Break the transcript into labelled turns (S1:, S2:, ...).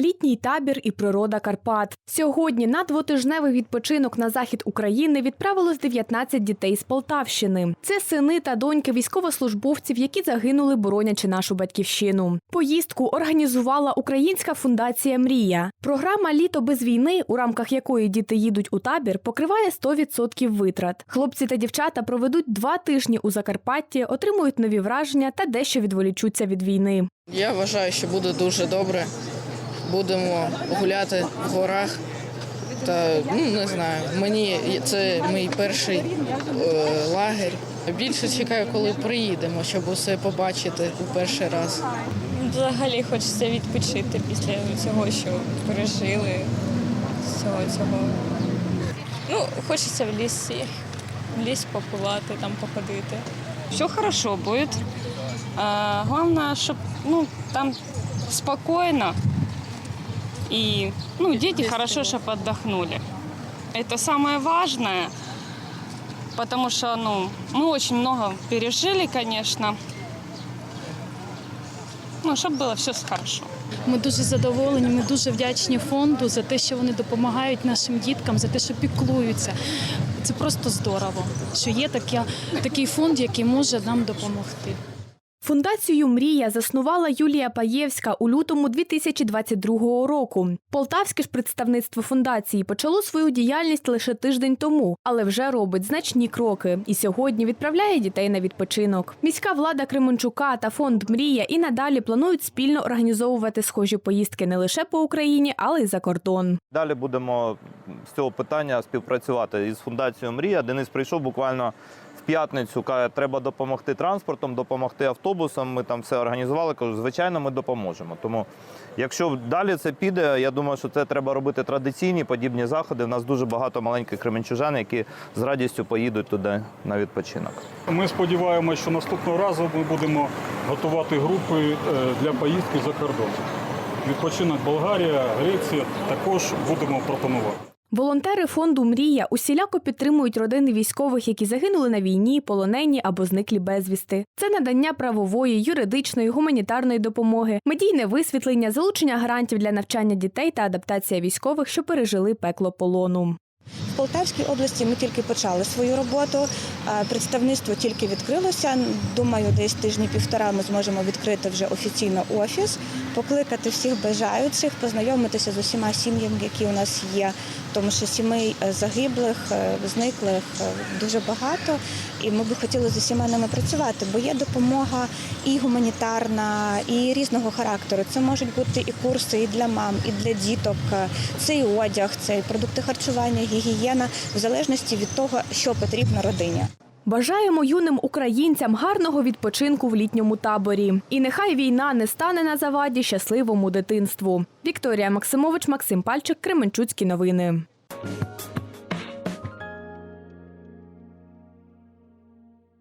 S1: літній табір і природа Карпат. Сьогодні на двотижневий відпочинок на захід України відправилось 19 дітей з Полтавщини. Це сини та доньки військовослужбовців, які загинули, боронячи нашу батьківщину. Поїздку організувала Українська фундація Мрія. Програма Літо без війни, у рамках якої діти їдуть у табір, покриває 100% витрат. Хлопці та дівчата проведуть два тижні у Закарпатті, отримують нові враження та дещо відволічуться від війни.
S2: Я вважаю, що буде дуже добре. Будемо гуляти в горах. Та ну не знаю, мені це мій перший е, лагерь. Більше чекаю, коли приїдемо, щоб усе побачити у перший раз.
S3: Взагалі хочеться відпочити після цього, що пережили всього цього. Ну, хочеться в лісі, в ліс популати, там походити.
S4: Все хорошо будет. А, главное, чтобы ну, там спокойно. И ну, дети хорошо, чтобы отдохнули. Это самое важное. Потому что ну, мы очень много пережили, конечно. Ну, чтобы было все хорошо.
S5: Ми дуже задоволені, ми дуже вдячні фонду за те, що вони допомагають нашим діткам, за те, що піклуються. Це просто здорово, що є таке, такий фонд, який може нам допомогти.
S1: Фундацію Мрія заснувала Юлія Паєвська у лютому 2022 року. Полтавське ж представництво фундації почало свою діяльність лише тиждень тому, але вже робить значні кроки і сьогодні відправляє дітей на відпочинок. Міська влада Кременчука та фонд Мрія і надалі планують спільно організовувати схожі поїздки не лише по Україні, але й за кордон.
S6: Далі будемо з цього питання співпрацювати із фундацією Мрія. Денис прийшов буквально в п'ятницю. каже, треба допомогти транспортом, допомогти автобусам. Ми там все організували. Кажу, звичайно, ми допоможемо. Тому, якщо далі це піде, я думаю, що це треба робити традиційні подібні заходи. У нас дуже багато маленьких кременчужан, які з радістю поїдуть туди на відпочинок.
S7: Ми сподіваємося, що наступного разу ми будемо готувати групи е, для поїздки за кордон. Відпочинок Болгарія, Греція також будемо пропонувати.
S1: Волонтери фонду Мрія усіляко підтримують родини військових, які загинули на війні, полонені або зниклі безвісти. Це надання правової, юридичної, гуманітарної допомоги, медійне висвітлення, залучення грантів для навчання дітей та адаптація військових, що пережили пекло полону.
S8: В Полтавській області ми тільки почали свою роботу. Представництво тільки відкрилося. Думаю, десь тижні півтора ми зможемо відкрити вже офіційно офіс, покликати всіх бажаючих, познайомитися з усіма сім'ями, які у нас є, тому що сімей е, загиблих, е, зниклих е, дуже багато. І ми би хотіли з усіма ними працювати, бо є допомога і гуманітарна, і різного характеру. Це можуть бути і курси і для мам, і для діток. Це і одяг, це і продукти харчування, гігієна, в залежності від того, що потрібно родині.
S1: Бажаємо юним українцям гарного відпочинку в літньому таборі. І нехай війна не стане на заваді щасливому дитинству. Вікторія Максимович, Максим Пальчик, Кременчуцькі новини.